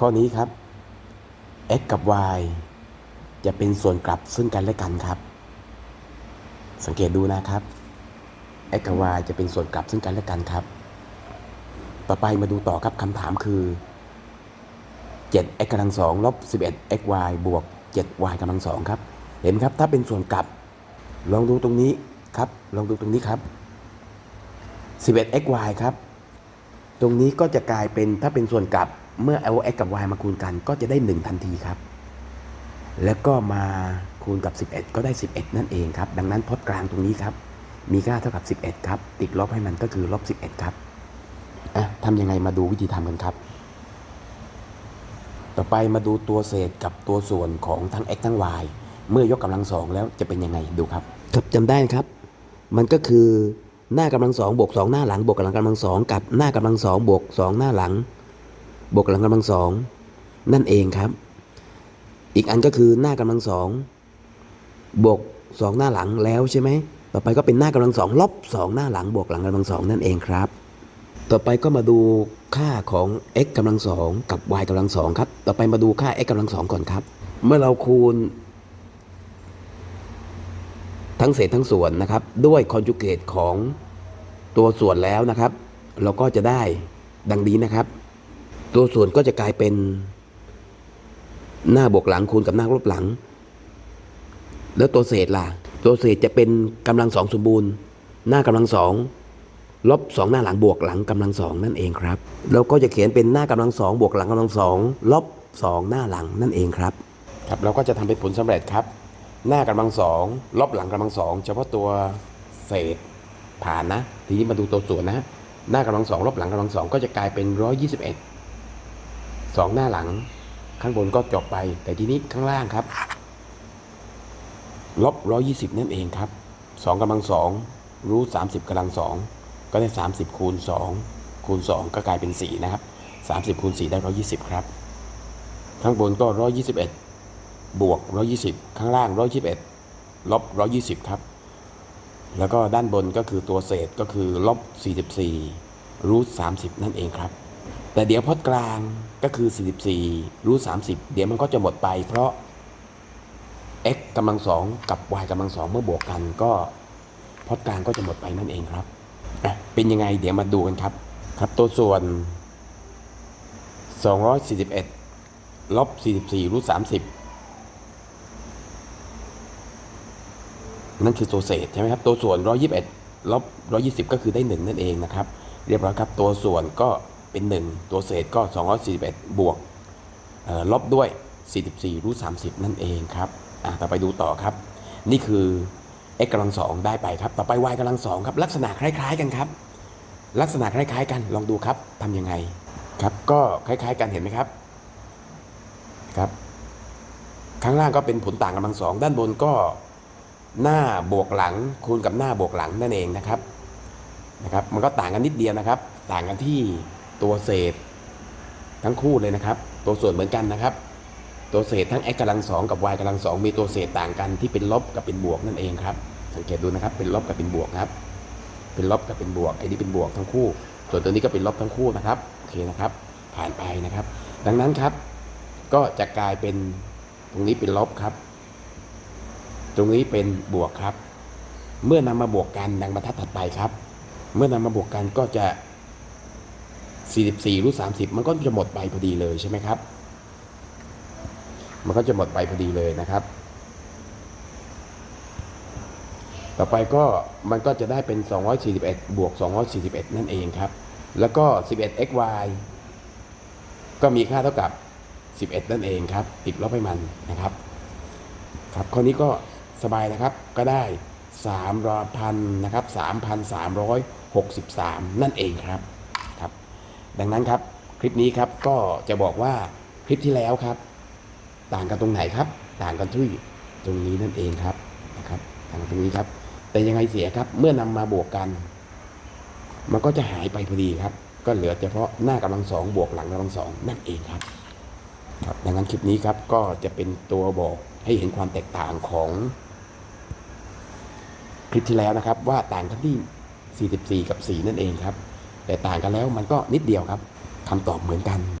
ข้อนี้ครับ x กับ y จะเป็นส่วนกลับซึ่งกันและกันครับ สังเกตดูนะครับ x กับ y จะเป็นส่วนกลับซึ่งกันและกันครับ ต่อไปมาดูต่อครับคำถามคือ 7 x กำลังสองลบ 11 x y บวก 7 y กำลังสองครับ เห็นครับถ้าเป็นส่วนกลับ ลองดูตรงนี้ครับ ลองดูตรงนี้ครับ 11 x y ครับ ตรงนี้ก็จะกลายเป็นถ้าเป็นส่วนกลับ เมื่อเอา x กับ y มาคูณกันก็จะได้ 1 ทันทีครับ แล้วก็มาคูณกับ 11 ก็ได้ 11 นั่นเองครับ ดังนั้นพจน์กลางตรงนี้ครับ มีค่าเท่ากับ 11 ครับ ติดลบให้มันก็คือลบ 11 ครับอะทำยังไงมาดูวิธีทำกันครับ ต่อไปมาดูตัวเศษกับตัวส่วนของทั้ง x ทั้ง y เมื่อยกกำลังสองแล้วจะเป็นยังไงดูครับ ครับจำได้ครับ มันก็คือหน้ากำลังสองบวกสองหน้าหลังบวกกำลังกำลังสองกับหน้ากำลังสองบวกสองหน้าหลัง บวกกำลังกำลังสองนั่นเองครับ อีกอันก็คือหน้ากำลังสองบวกสองหน้าหลังแล้วใช่ไหมต่อไปก็เป็นหน้ากำลังสองลบสองหน้าหลังบวกหลังกำลังสองนั่นเองครับ ต่อไปก็มาดูค่าของ x กำลังสองกับ y กำลังสองครับ ต่อไปมาดูค่า x กำลังสองก่อนครับ เมื่อเราคูณ ทั้งเศษทั้งส่วนนะครับ ด้วยคอนจูเกตของตัวส่วนแล้วนะครับ เราก็จะได้ดังนี้นะครับ ตัวส่วนก็จะกลายเป็นหน้าบวกหลังคูณกับหน้าลบหลัง แล้วตัวเศษล่ะ ตัวเศษจะเป็นกำลังสองสมบูรณ์ หน้ากำลังสองลบสองหน้าหลังบวกหลังกำลังสองนั่นเองครับแล้วก็จะเขียนเป็นหน้ากำลังสองบวกหลังกำลังสองลบสองหน้าหลังนั่นเองครับ ครับเราก็จะทำเป็นผลสำเร็จครับ หน้ากำลังสองลบหลังกำลังสองเฉพาะตัวเศษผ่านนะ ทีนี้มาดูตัวส่วนนะ หน้ากำลังสองลบหลังกำลังสองก็จะกลายเป็นร้อยยี่สิบเอ็ด สองหน้าหลัง ข้างบนก็จบไป แต่ทีนี้ข้างล่างครับลบร้อยี่สิบนั่นเองครับสองกำลังสองรูทสามสิบกำลังสองก็ได้สามสิบคูณสองคูณสองก็กลายเป็นสี่นะครับสามสิบคูณสี่ได้ร้อยี่สิบครับ ข้างบนก็ร้อยี่สิบเอ็ดบวกร้อยี่สิบข้างล่างร้อยี่สิบเอ็ดลบร้อยี่สิบครับ แล้วก็ด้านบนก็คือตัวเศษก็คือลบสี่สิบสี่รูทสามสิบนั่นเองครับ แต่เดี๋ยวพจน์กลางก็คือ 44 รูท30 เดี๋ยวมันก็จะหมดไป เพราะ x กำลังสองกับ y กำลังสองเมื่อบวกกันก็พจน์กลางก็จะหมดไปนั่นเองครับเป็นยังไงเดี๋ยวมาดูกันครับ ครับตัวส่วน 241ลบ44รูท30 นั่นคือตัวเศษใช่ไหมครับ ตัวส่วน 121ลบ120 ก็คือได้ 1 นั่นเองนะครับ เรียบร้อยครับตัวส่วนก็ เป็น 1 ตัวเศษก็ 241 บวกเอ่อลบด้วย 44รูท30 นั่นเองครับอะต่อไปดูต่อครับ นี่คือ x กำลังสองได้ไปครับ ต่อไป y กำลังสองครับ ลักษณะคล้าย ๆ กันครับ ลักษณะคล้าย ๆ กันลองดูครับทำยังไงครับก็คล้าย ๆ กันเห็นไหมครับครับ ข้างล่างก็เป็นผลต่างกำลังสองด้านบนก็หน้าบวกหลังคูณกับหน้าบวกหลังนั่นเองนะครับนะครับ มันก็ต่างกันนิดเดียวนะครับ ต่างกันที่ ตัวเศษ ทั้งคู่เลยนะครับ ตัวส่วนเหมือนกันนะครับ ตัวเศษทั้ง x กำลังสองกับ y กำลังสองมีตัวเศษต่างกันที่เป็นลบกับเป็นบวกนั่นเองครับ สังเกตดูนะครับ เป็นลบกับเป็นบวกครับ เป็นลบกับเป็นบวกไอ้นี่เป็นบวกทั้งคู่ ส่วนตัวนี้ก็เป็นลบทั้งคู่นะครับโอเคนะครับ ผ่านไปนะครับ ดังนั้นครับ ก็จะกลายเป็นตรงนี้เป็นลบครับ ตรงนี้เป็นบวกครับ เมื่อนำมาบวกกันดังบรรทัดถัดไปครับ เมื่อนำมาบวกกันก็จะ 44รูท30 มันก็จะหมดไปพอดีเลยใช่ไหมครับ มันก็จะหมดไปพอดีเลยนะครับ ต่อไปก็มันก็จะได้เป็น 241 บวก 241 นั่นเองครับ แล้วก็ 11xy ก็มีค่าเท่ากับ 11 นั่นเองครับติดลบให้มันนะครับ ครับข้อนี้ก็สบายนะครับก็ได้3ร้อยพันนะครับ3,363นั่นเองครับ ดังนั้นครับคลิปนี้ครับก็จะบอกว่าคลิปที่แล้วครับ ต่างกันตรงไหนครับ ต่างกันที่ตรงนี้นั่นเองครับนะครับต่างตรงนี้ครับ แต่ยังไงเสียครับ เมื่อนำมาบวกกัน มันก็จะหายไปพอดีครับ ก็เหลือเฉพาะหน้ากำลังสองบวกหลังกำลังสองนั่นเองครับครับดังนั้นคลิปนี้ครับก็จะเป็นตัวบอกให้เห็นความแตกต่างของ คลิปที่แล้วนะครับ ว่าต่างกันที่ 44 กับ 4 นั่นเองครับ แต่ต่างกันแล้วมันก็นิดเดียวครับคำตอบเหมือนกัน